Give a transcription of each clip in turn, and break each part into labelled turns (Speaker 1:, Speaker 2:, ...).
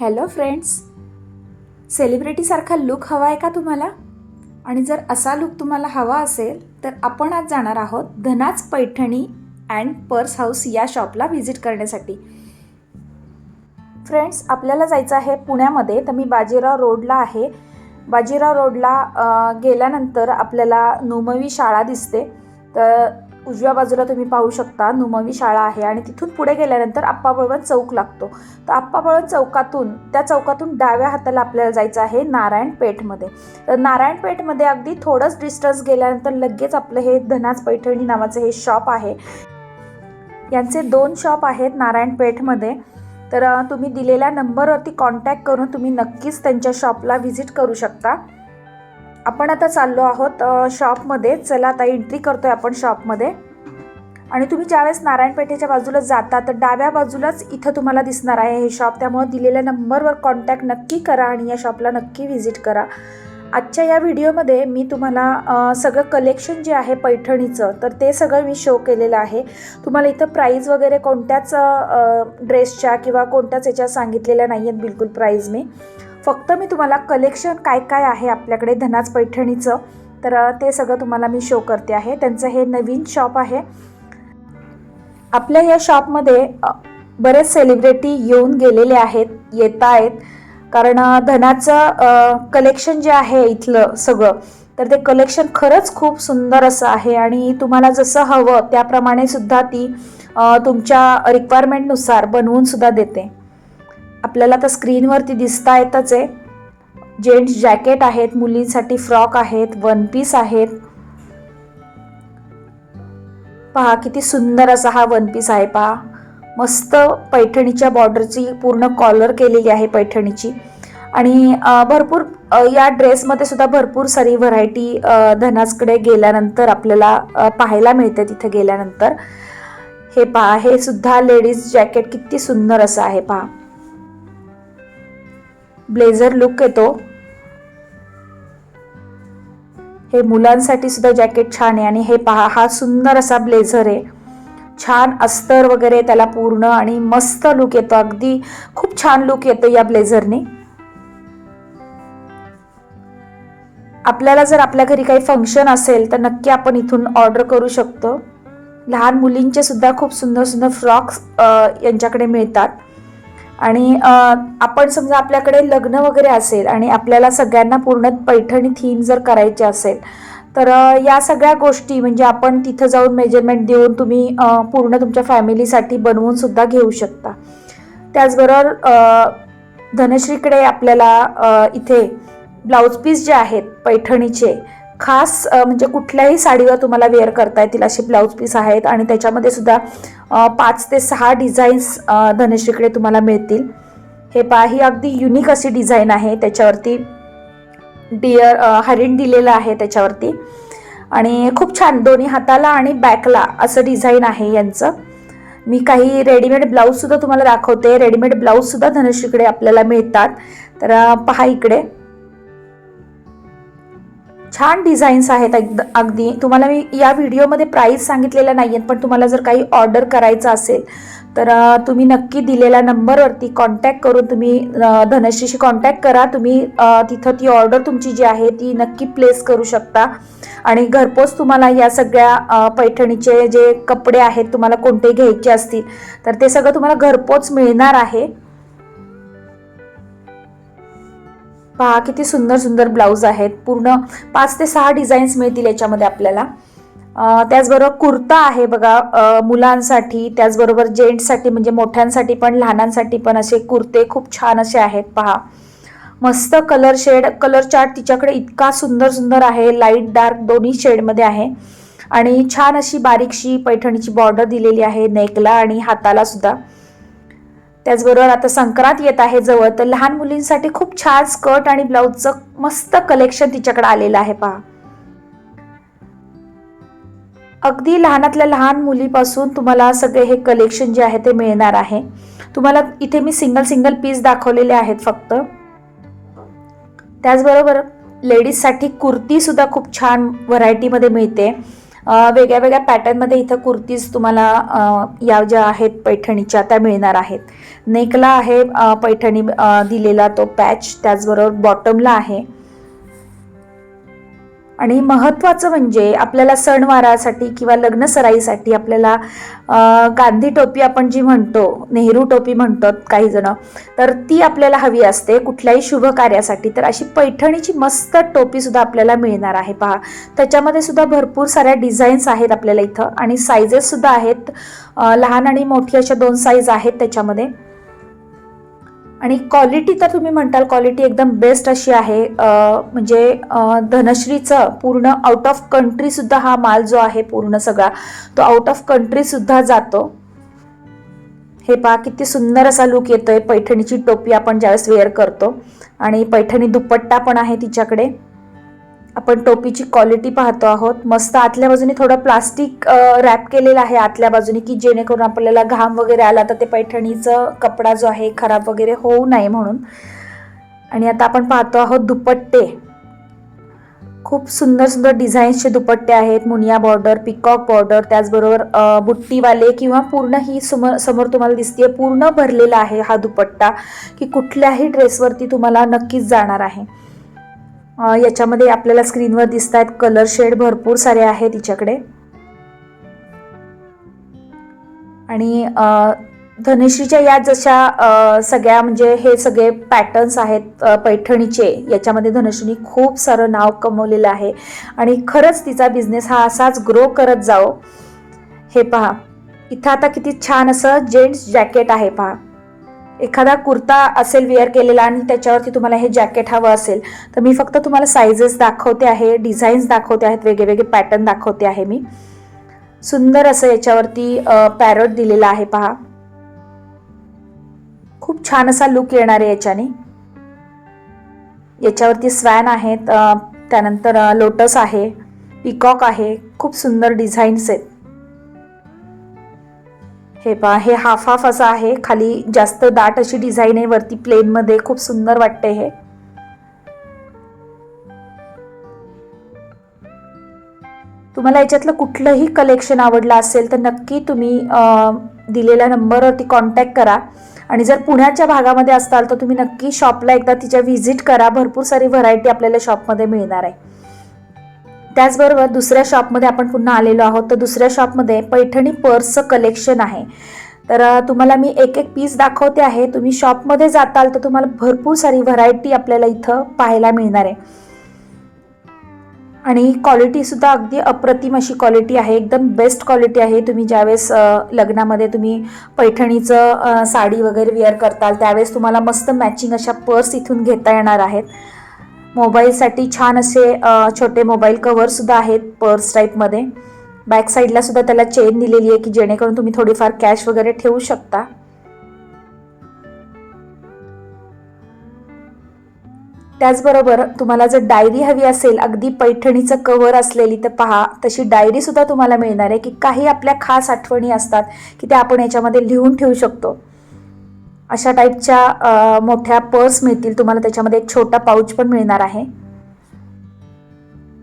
Speaker 1: Hello friends सेलिब्रिटीसारखा look हवा आहे का तुम्हाला? आणि जर असा लुक तुम्हाला हवा असेल तर आपण आज जाणार आहोत Dhanaj Paithani and purse house या शॉपला व्हिजिट करण्यासाठी. फ्रेंड्स आपल्याला जायचं आहे पुण्यामध्ये. तर मी बाजीराव रोडला आहे. बाजीराव रोडला गेल्यानंतर आपल्याला नुमवी शाळा दिसते. तर उजव्या बाजूला तुम्ही पाहू शकता नुमवी शाळा आहे आणि तिथून पुढे गेल्यानंतर आप्पा बळवंत चौक लागतो. तर आप्पा बळवंत चौकातून त्या चौकातून डाव्या हाताला आपल्याला जायचं आहे नारायण पेठमध्ये. तर नारायण पेठमध्ये अगदी थोडंच डिस्टन्स गेल्यानंतर लगेच आपलं हे धनाज पैठणी नावाचं हे शॉप आहे. यांचे दोन शॉप आहेत नारायण पेठमध्ये. तर तुम्ही दिलेल्या नंबरवरती कॉन्टॅक्ट करून तुम्ही नक्कीच त्यांच्या शॉपला व्हिजिट करू शकता. आपण आता चाललो आहोत शॉपमध्ये चला आता एंट्री करतोय आपण शॉपमध्ये आणि तुम्ही ज्यावेळेस नारायणपेठेच्या बाजूला जाता तर डाव्या बाजूलाच इथं तुम्हाला दिसणार आहे हे शॉप त्यामुळे दिलेल्या नंबरवर कॉन्टॅक्ट नक्की करा आणि या शॉपला नक्की व्हिजिट करा. आजच्या या व्हिडिओमध्ये मी तुम्हाला सगळं कलेक्शन जे आहे पैठणीचं तर ते सगळं मी शो केलेलं आहे. तुम्हाला इथं प्राईज वगैरे कोणत्याच ड्रेसच्या किंवा कोणत्याच याच्या सांगितलेल्या नाही आहेत बिलकुल प्राईज मी. फक्त मी तुम्हाला कलेक्शन काय काय आहे आपल्याकडे धनाज पैठणीचं तर ते सगळं तुम्हाला मी शो करते आहे. त्यांचं हे नवीन शॉप आहे. आपल्या या शॉपमध्ये बरेच सेलिब्रिटी येऊन गेलेले आहेत येत आहेत. कारण धनाचं कलेक्शन जे आहे इथलं सगळं तर ते कलेक्शन खरंच खूप सुंदर असं आहे. आणि तुम्हाला जसं हवं त्याप्रमाणे सुद्धा ती तुमच्या रिक्वायरमेंटनुसार बनवून सुद्धा देते. आपल्याला तर स्क्रीनवरती दिसता येतच आहे. जेंट्स जॅकेट आहेत मुलींसाठी फ्रॉक आहेत वन पीस आहेत. पहा किती सुंदर असा हा वन पीस आहे पहा. मस्त पैठणीच्या बॉर्डरची पूर्ण कॉलर केलेली आहे पैठणीची. आणि भरपूर या ड्रेसमध्ये सुद्धा भरपूर सारी व्हरायटी धनाजकडे गेल्यानंतर आपल्याला पाहायला मिळते तिथे गेल्यानंतर. हे पहा हे सुद्धा लेडीज जॅकेट किती सुंदर असं आहे पहा. ब्लेझर लुक येतो. हे मुलांसाठी सुद्धा जॅकेट छान आहे आणि हे पहा हा सुंदर असा ब्लेझर आहे. छान अस्तर वगैरे त्याला पूर्ण आणि मस्त लुक येतो. अगदी खूप छान लुक येतो या ब्लेझरने. आपल्याला जर आपल्या घरी काही फंक्शन असेल तर नक्की आपण इथून ऑर्डर करू शकतो. लहान मुलींचे सुद्धा खूप सुंदर सुंदर फ्रॉक्स यांच्याकडे मिळतात. आणि आपण समजा आपल्याकडे लग्न वगैरे असेल आणि आपल्याला सगळ्यांना पूर्ण पैठणी थीम जर करायची असेल तर या सगळ्या गोष्टी म्हणजे आपण तिथं जाऊन मेजरमेंट देऊन तुम्ही पूर्ण तुमच्या फॅमिलीसाठी बनवून सुद्धा घेऊ शकता. त्याचबरोबर धनश्रीकडे आपल्याला इथे ब्लाऊज पीस जे आहेत पैठणीचे खास म्हणजे कुठल्याही साडीवर तुम्हाला वेअर करता येतील असे ब्लाऊज पीस आहेत आणि त्याच्यामध्ये सुद्धा पाच ते सहा डिझाईन्स धनश्रीकडे तुम्हाला मिळतील. हे पहा ही अगदी युनिक अशी डिझाईन आहे. त्याच्यावरती डिअर हरिण दिलेलं आहे त्याच्यावरती. आणि खूप छान दोन्ही हाताला आणि बॅकला असं डिझाईन आहे यांचं. मी काही रेडीमेड ब्लाऊजसुद्धा तुम्हाला दाखवते. रेडीमेड ब्लाऊजसुद्धा धनश्रीकडे आपल्याला मिळतात. तर पहा इकडे. छान डिझाईन्स आहेत. एकद अगदी. तुम्हाला मी या व्हिडिओमध्ये प्राईस सांगितलेल्या नाही आहेत पण तुम्हाला जर काही ऑर्डर करायचं असेल तर तुम्ही नक्की दिलेल्या नंबरवरती कॉन्टॅक्ट करून तुम्ही धनश्रीशी कॉन्टॅक्ट करा. तुम्ही तिथं ती ऑर्डर तुमची जी आहे ती नक्की प्लेस करू शकता. आणि घरपोच तुम्हाला या सगळ्या पैठणीचे जे कपडे आहेत तुम्हाला कोणते घ्यायचे असतील तर ते सगळं तुम्हाला घरपोच मिळणार आहे. पहा किती सुंदर सुंदर ब्लाऊज आहेत. पूर्ण पाच ते सहा डिझाईन्स मिळतील याच्यामध्ये आपल्याला. त्याचबरोबर कुर्ता आहे बघा मुलांसाठी. त्याचबरोबर जेंट्ससाठी म्हणजे मोठ्यांसाठी पण लहानांसाठी पण असे कुर्ते खूप छान असे आहेत पहा. मस्त कलर शेड कलर चार्ट तिच्याकडे इतका सुंदर सुंदर आहे. लाइट डार्क दोन्ही शेडमध्ये आहे. आणि छान अशी बारीकशी पैठणीची बॉर्डर दिलेली आहे नेकला आणि हाताला सुद्धा. त्याचबरोबर आता संक्रांत येत आहे जवळ तर लहान मुलींसाठी खूप छान स्कर्ट आणि ब्लाऊजचं मस्त कलेक्शन तिच्याकडे आलेलं आहे पहा. अगदी लहानातल्या लहान मुलीपासून तुम्हाला सगळे हे कलेक्शन जे आहे ते मिळणार आहे. तुम्हाला इथे मी सिंगल सिंगल पीस दाखवलेले आहेत फक्त. त्याचबरोबर लेडीजसाठी कुर्ती सुद्धा खूप छान व्हरायटीमध्ये मिळते. वेगळ्या वेगळ्या पॅटर्नमध्ये इथं कुर्तीज तुम्हाला या ज्या आहेत पैठणीच्या त्या मिळणार आहेत. नेकला आहे पैठणी दिलेला तो पॅच त्याचबरोबर बॉटमला आहे. आणि महत्त्वाचं म्हणजे आपल्याला सणवारासाठी किंवा लग्न सराईसाठी आपल्याला गांधी टोपी आपण जी म्हणतो नेहरू टोपी म्हणतात काही जण तर ती आपल्याला हवी असते कुठल्याही शुभ कार्यासाठी. तर अशी पैठणीची मस्त टोपीसुद्धा आपल्याला मिळणार आहे. पहा त्याच्यामध्ये सुद्धा भरपूर साऱ्या डिझाईन्स आहेत आपल्याला इथं आणि सायझेससुद्धा आहेत. लहान आणि मोठी अशा दोन साईज आहेत त्याच्यामध्ये. आणि क्वालिटी तर तुम्ही म्हणताल क्वालिटी एकदम बेस्ट अशी आहे. म्हणजे धनश्रीचं पूर्ण आउट ऑफ कंट्रीसुद्धा हा माल जो आहे पूर्ण सगळा तो आउट ऑफ कंट्रीसुद्धा जातो. हे पहा किती सुंदर असा लुक येतोय. पैठणीची टोपी आपण ज्यावेळेस वेअर करतो. आणि पैठणी दुपट्टा पण आहे तिच्याकडे. आपण टोपीची क्वालिटी पाहतो आहोत. मस्त आतल्या बाजूने थोडं प्लास्टिक रॅप केलेलं आहे आतल्या बाजूने की जेणेकरून आपल्याला घाम वगैरे आला तर ते पैठणीचं कपडा जो आहे खराब वगैरे होऊ नये म्हणून. आणि आता आपण पाहतो आहोत दुपट्टे. खूप सुंदर सुंदर डिझाईन्सचे दुपट्टे आहेत. मुनिया बॉर्डर पिकॉक बॉर्डर त्याचबरोबर बुट्टीवाले किंवा पूर्ण ही समोर समोर तुम्हाला दिसते पूर्ण भरलेला आहे हा दुपट्टा की कुठल्याही ड्रेसवरती तुम्हाला नक्कीच जाणार आहे. याच्यामध्ये आपल्याला स्क्रीनवर दिसत आहेत कलर शेड भरपूर सारे आहेत तिच्याकडे. आणि अ, धनुश्रीच्या या जशा सगळ्या म्हणजे हे सगळे पॅटर्न्स आहेत पैठणीचे याच्यामध्ये धनुश्रीनी खूप सारं नाव कमवलेलं आहे. आणि खरंच तिचा बिझनेस हा असाच ग्रो करत जाओ हे पहा. इथं आता किती छान असं जेंट्स जॅकेट आहे पहा. एखादा कुर्ता असेल वेअर केलेला आणि त्याच्यावरती तुम्हाला हे जॅकेट हवं असेल तर मी फक्त तुम्हाला सायझेस दाखवते आहे डिझाईन्स दाखवते आहेत वेगळे पॅटर्न दाखवते आहे मी. सुंदर असं याच्यावरती पॅरट दिलेला आहे पहा. खूप छान असा लुक येणार आहे याच्याने. याच्यावरती स्वॅन आहेत त्यानंतर लोटस आहे पिकॉक आहे खूप सुंदर डिझाईन्स आहेत. हे पहा हे हाफ हाफ असं आहे. खाली जास्त दाट अशी डिझाईन आहे. वरती प्लेन मध्ये खूप सुंदर वाटते हे. तुम्हाला याच्यातलं कुठलंही कलेक्शन आवडलं असेल तर नक्की तुम्ही दिलेल्या नंबरवरती कॉन्टॅक्ट करा. आणि जर पुण्याच्या भागामध्ये असताल तर तुम्ही नक्की शॉपला एकदा तिच्या व्हिजिट करा. भरपूर सारी व्हरायटी आपल्याला शॉपमध्ये मिळणार आहे. त्याचबरोबर दुसऱ्या शॉपमध्ये आपण पुन्हा आलेलो आहोत. तर दुसऱ्या शॉपमध्ये पैठणी पर्सचं कलेक्शन आहे. तर तुम्हाला मी एक एक पीस दाखवते आहे. तुम्ही शॉपमध्ये जाताल तर तुम्हाला भरपूर सारी व्हरायटी आपल्याला इथं पाहायला मिळणार आहे. आणि क्वालिटीसुद्धा अगदी अप्रतिम अशी क्वालिटी आहे. एकदम बेस्ट क्वालिटी आहे. तुम्ही ज्यावेळेस लग्नामध्ये तुम्ही पैठणीचं साडी वगैरे वेअर करताल त्यावेळेस तुम्हाला मस्त मॅचिंग अशा पर्स इथून घेता येणार आहेत. मोबाईलसाठी छान असे छोटे मोबाईल कवरसुद्धा आहेत पर्स टाईपमध्ये. बॅक साईडला सुद्धा त्याला चेन दिलेली आहे की जेणेकरून तुम्ही थोडीफार कॅश वगैरे ठेवू शकता. त्याचबरोबर तुम्हाला जर डायरी हवी असेल अगदी पैठणीचं कव्हर असलेली तर पहा तशी डायरी सुद्धा तुम्हाला मिळणार आहे की काही आपल्या खास आठवणी असतात की त्या आपण याच्यामध्ये लिहून ठेवू शकतो. अशा टाईपच्या मोठ्या पर्स मिळतील. तुम्हाला त्याच्यामध्ये एक छोटा पाऊच पण मिळणार आहे.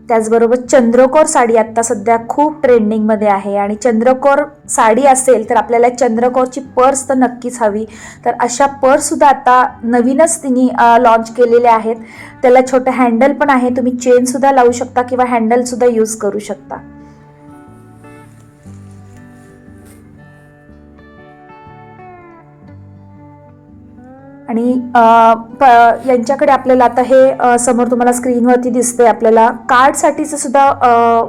Speaker 1: त्याचबरोबर चंद्रकोर साडी आत्ता सध्या खूप ट्रेंडिंगमध्ये आहे. आणि चंद्रकोर साडी असेल तर आपल्याला चंद्रकोरची पर्स तर नक्कीच हवी. तर अशा पर्ससुद्धा आता नवीनच तिने लॉन्च केलेल्या आहेत. त्याला छोटं हँडल पण आहे. तुम्ही चेनसुद्धा लावू शकता किंवा हँडलसुद्धा यूज करू शकता. आणि प यांच्याकडे आपल्याला आता हे समोर तुम्हाला स्क्रीनवरती दिसते आपल्याला कार्डसाठीचं सुद्धा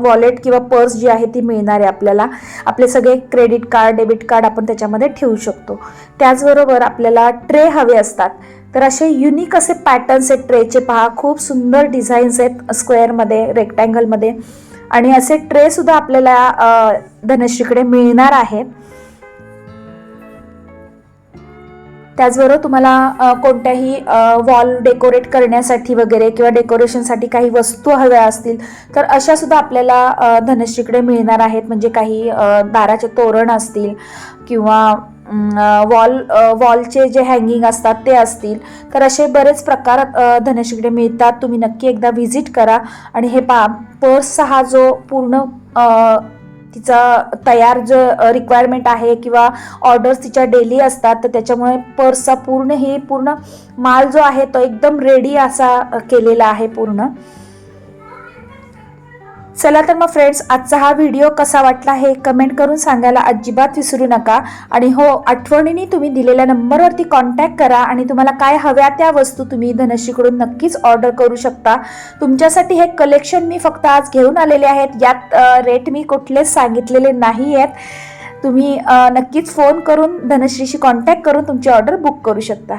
Speaker 1: वॉलेट किंवा पर्स जी आहे ती मिळणार आहे आपल्याला. आपले सगळे क्रेडिट कार्ड डेबिट कार्ड आपण त्याच्यामध्ये ठेवू शकतो. त्याचबरोबर आपल्याला ट्रे हवे असतात. तर असे युनिक असे पॅटर्न्स आहेत ट्रेचे. पहा खूप सुंदर डिझाईन्स आहेत स्क्वेअरमध्ये रेक्टँगलमध्ये आणि असे ट्रेसुद्धा आपल्याला धनश्रीकडे मिळणार आहेत त्याचबरोबर तुम्हाला कोणत्याही वॉल डेकोरेट करण्यासाठी वगैरे किंवा डेकोरेशनसाठी काही वस्तू हव्या असतील तर अशा सुद्धा आपल्याला धनश्रीकडे मिळणार आहेत. म्हणजे काही दाराचे तोरण असतील किंवा वॉल वॉलचे जे हँगिंग असतात ते असतील तर असे बरेच प्रकार धनश्रीकडे मिळतात. तुम्ही नक्की एकदा व्हिजिट करा. आणि हे पा पर्सचा हा जो पूर्ण तिचा तयार जो रिक्वायरमेंट आहे किंवा ऑर्डर्स तिच्या डेली असतात तर त्याच्यामुळे पर्सचा पूर्ण हे पूर्ण माल जो आहे तो एकदम रेडी असा केलेला आहे पूर्ण. चला तर मग फ्रेंड्स आजचा हा व्हिडिओ कसा वाटला हे कमेंट करून सांगायला अजिबात विसरू नका. आणि हो आठवणीने तुम्ही दिलेल्या नंबरवरती कॉन्टॅक्ट करा आणि तुम्हाला काय हव्या त्या वस्तू तुम्ही धनश्रीकडून नक्कीच ऑर्डर करू शकता. तुमच्यासाठी हे कलेक्शन मी फक्त आज घेऊन आलेले आहेत. यात रेट मी कुठलेच सांगितलेले नाही आहेत. तुम्ही नक्कीच फोन करून धनश्रीशी कॉन्टॅक्ट करून तुमची ऑर्डर बुक करू शकता.